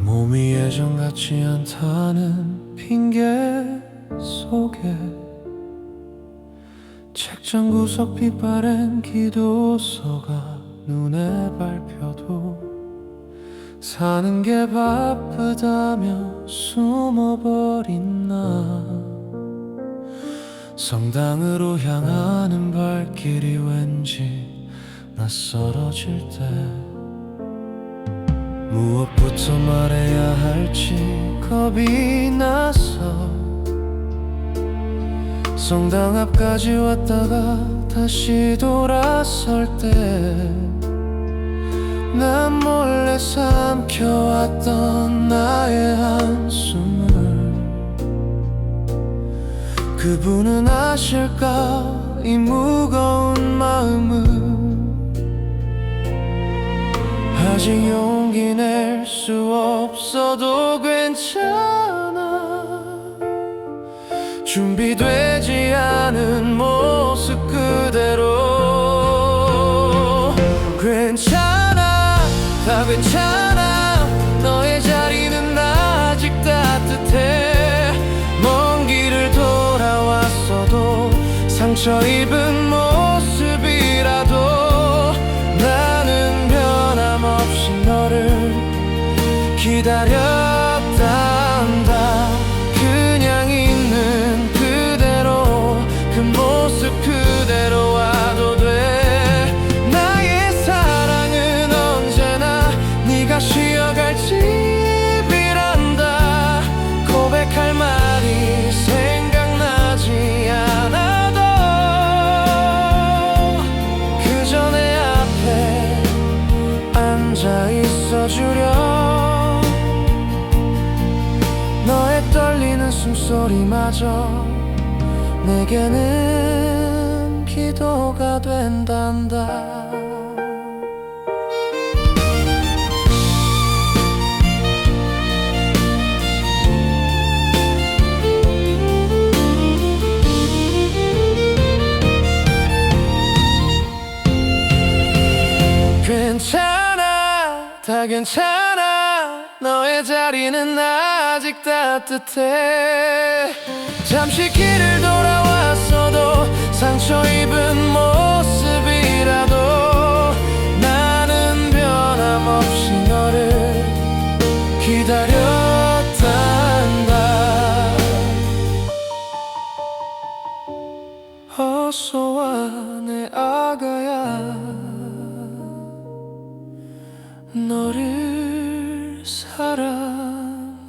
몸이 예전 같지 않다는 핑계 속에 책장 구석 빛바랜 기도서가 눈에 밟혀도 사는 게 바쁘다며 숨어버린 나. 성당으로 향하는 발길이 왠지 낯설어질 때. 무엇부터 말해야 할지 겁이 나서. 성당 앞까지 왔다가 다시 돌아설 때 난 몰래 삼켜왔던 나의 한숨을 그분은 아실까? 이 무거운 마음을 아직 용기 낼 수 없어도 괜찮아. 준비되지 않은 모습 다 괜찮아. 너의 자리는 아직 따뜻해. 먼 길을 돌아왔어도 상처 입은 있어주려. 너의 떨리는 숨소리마저 내게는 기도가 된단다. 괜찮아 다 괜찮아. 너의 자리는 아직 따뜻해. 잠시 길을 돌아왔어도 상처 입은 모습이라도 나는 변함없이 너를 기다렸단다. 어서 와내 아가야 너를 사랑한다.